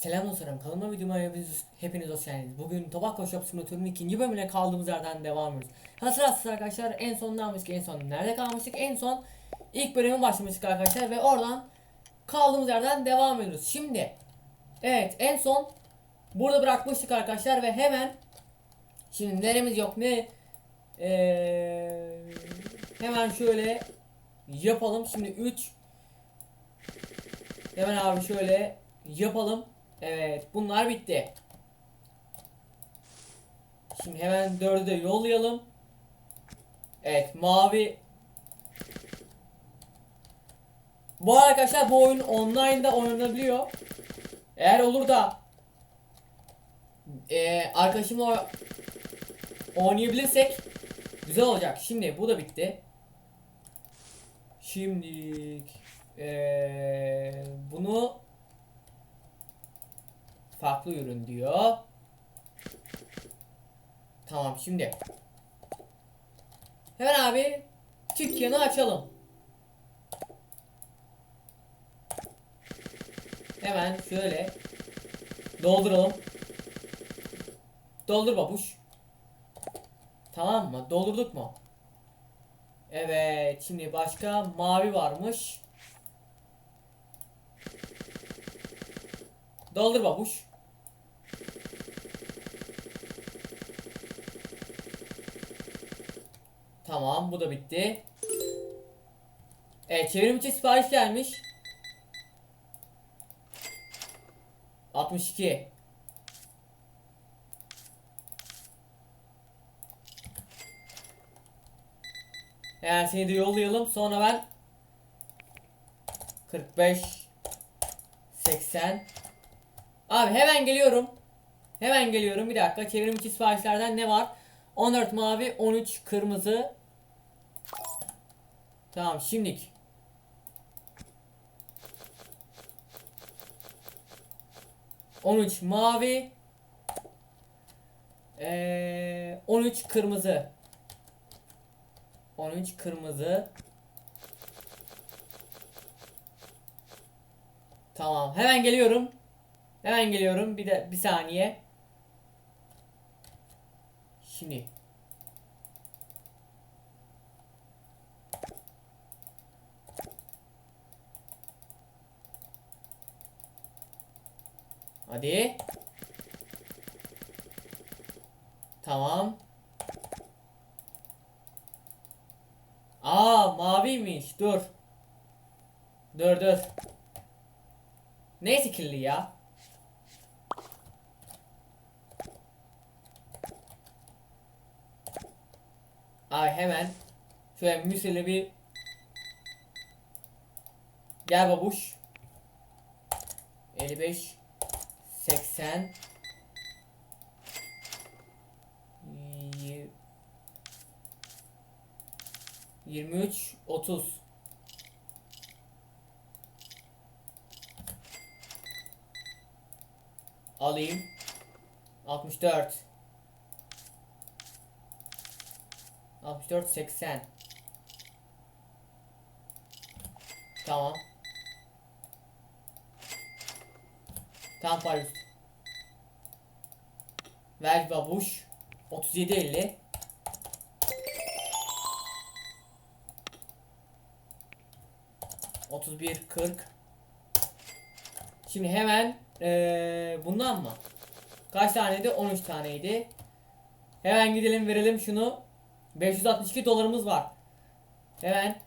Selam dostlarım, kanalıma videoma hepiniz, hepiniz hoş geldiniz. Bugün Tobacco Shop Simulator'un ikinci bölümüne kaldığımız yerden devam ediyoruz. Hatırlarsınız arkadaşlar en son ne yapmıştık, en son nerede kalmıştık? En son ilk bölüme başlamıştık arkadaşlar ve oradan kaldığımız yerden devam ediyoruz. Şimdi, evet en son burada bırakmıştık arkadaşlar ve hemen şimdi neremiz yok ne Ee, hemen şöyle yapalım. Şimdi 3 Hemen abi şöyle yapalım. Evet bunlar bitti. Şimdi hemen dördü de yollayalım. Evet mavi. Bu arkadaşlar bu oyun online'da oynanabiliyor. Eğer olur da eee arkadaşımla oynayabilirsek güzel olacak. Şimdi bu da bitti. Şimdi eee bunu farklı ürün diyor. Tamam şimdi. Hemen abi dükkanı açalım. Hemen şöyle dolduralım. Doldur babuş. Tamam mı? Doldurduk mu? Evet. Şimdi başka mavi varmış. Doldur babuş. Tamam bu da bitti. Evet çevrim içi sipariş gelmiş. 62. Yani seni de yollayalım. Sonra ben 45 80 Abi hemen geliyorum. Hemen geliyorum. Bir dakika. Çevrim içi siparişlerden ne var? 14 mavi, 13 kırmızı. Tamam şimdilik. On üç mavi. Ee, 13 kırmızı. 13 kırmızı. Tamam. Hemen geliyorum. Hemen geliyorum. Bir de bir saniye. Şimdi. Hadi. Tamam. Aa maviymiş. Dur. Dur dur. Neyse kirli ya. Ay hemen şöyle müseli bir Gel babuş 55 80 y- 23 30 Alayım. 64 64 80 Tamam. Tam para Ver babuş 37 50 31 40 Şimdi hemen ee, bundan mı? Kaç taneydi? 13 taneydi. Hemen gidelim verelim şunu. 562 dolarımız var. Hemen.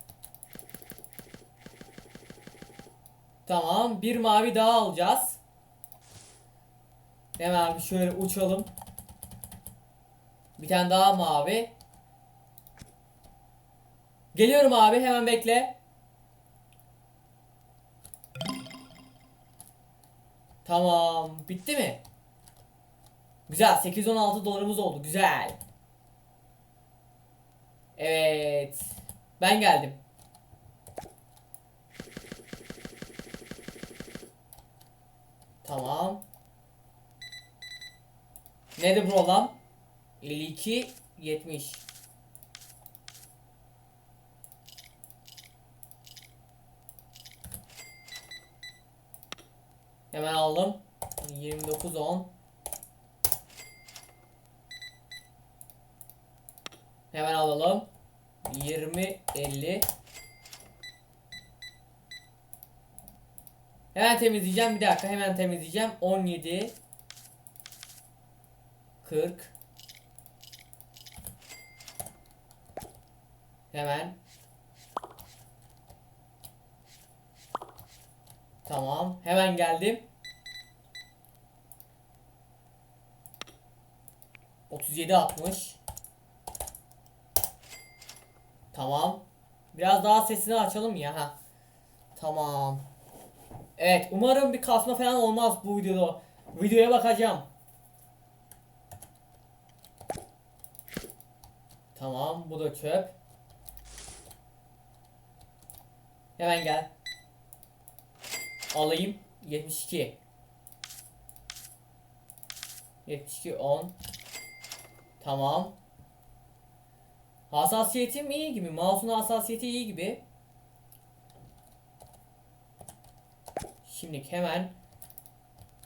Tamam. Bir mavi daha alacağız. Hemen bir şöyle uçalım. Bir tane daha mavi. Geliyorum abi hemen bekle. Tamam. Bitti mi? Güzel. 816 dolarımız oldu. Güzel. Evet. Ben geldim. Tamam. Nedir bu olan? 52 70. Hemen aldım. 29 10 Hemen alalım. 20 50 Hemen temizleyeceğim. Bir dakika hemen temizleyeceğim. 17 40 Hemen Tamam. Hemen geldim. 37 60 Tamam. Biraz daha sesini açalım ya. Ha. Tamam. Evet, umarım bir kasma falan olmaz bu videoda. Videoya bakacağım. Tamam, bu da çöp. Hemen gel. Alayım. 72. 72 10. Tamam. Hassasiyetim iyi gibi. Mouse'un hassasiyeti iyi gibi. Şimdi hemen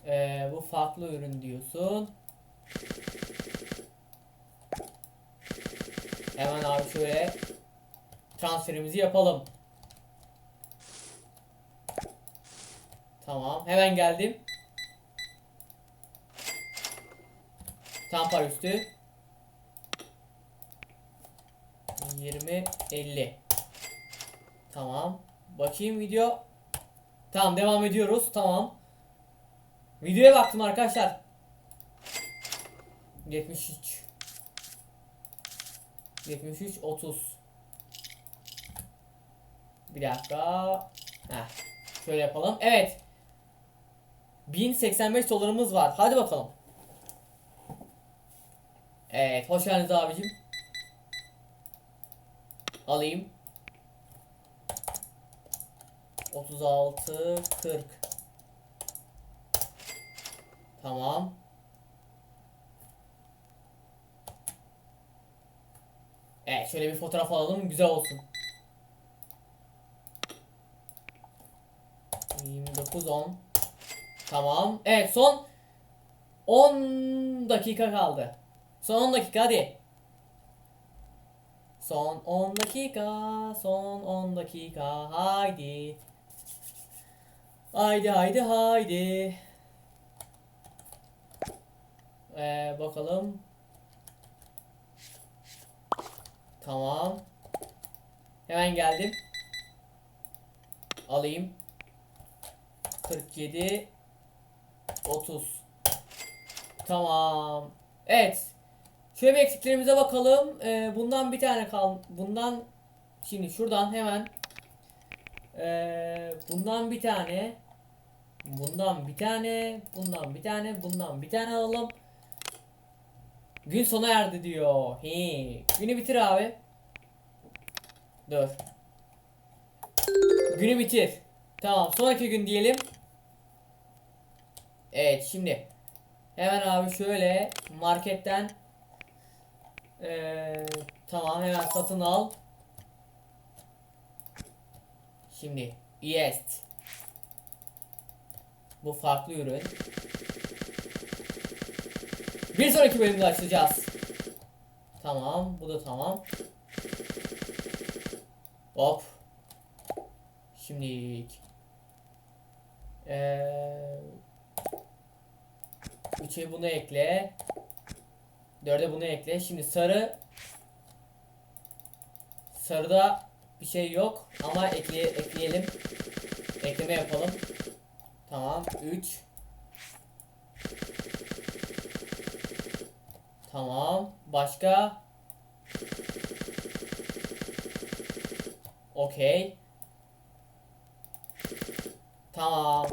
eee, bu farklı ürün diyorsun. Hemen abi şöyle transferimizi yapalım. Tamam. Hemen geldim. Tam par üstü. 20 50. Tamam. Bakayım video. Tamam devam ediyoruz. Tamam. Videoya baktım arkadaşlar. 73. 73 30. Bir dakika. Heh. Şöyle yapalım. Evet. 1085 dolarımız var. Hadi bakalım. Evet. Hoş geldiniz abicim. Alayım. 36 40 Tamam. Şöyle bir fotoğraf alalım güzel olsun. 29 10 Tamam. Evet son 10 dakika kaldı. Son 10 dakika hadi. Son 10 dakika, son 10 dakika, haydi. Haydi haydi haydi. Ee, bakalım. Tamam. Hemen geldim. Alayım. 47 30 Tamam. Evet. Şöyle bir eksiklerimize bakalım. Ee, bundan bir tane kal. Bundan şimdi şuradan hemen ee, bundan bir tane bundan bir tane bundan bir tane bundan bir tane alalım. Gün sona erdi diyor. He. Günü bitir abi. Dur. Günü bitir. Tamam. Sonraki gün diyelim. Evet şimdi hemen abi şöyle marketten ee, tamam hemen satın al. Şimdi yes. Bu farklı ürün. Bir sonraki bölümde açacağız. Tamam, bu da tamam. Hop. Şimdi ee, üçe bunu ekle. Dörde bunu ekle. Şimdi sarı sarıda bir şey yok ama ekle ekleyelim. Ekleme yapalım. Tamam. 3 Tamam. Başka? Okey. Tamam.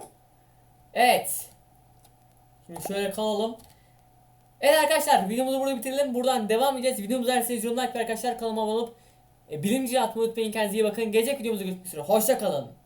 Evet. Şimdi şöyle kalalım. Evet arkadaşlar videomuzu burada bitirelim. Buradan devam edeceğiz. Videomuzu şeyi like ve arkadaşlar kanalıma abone olup e, birinci atmayı unutmayın. Kendinize iyi bakın. Gelecek videomuzu görüşmek üzere. Hoşça kalın.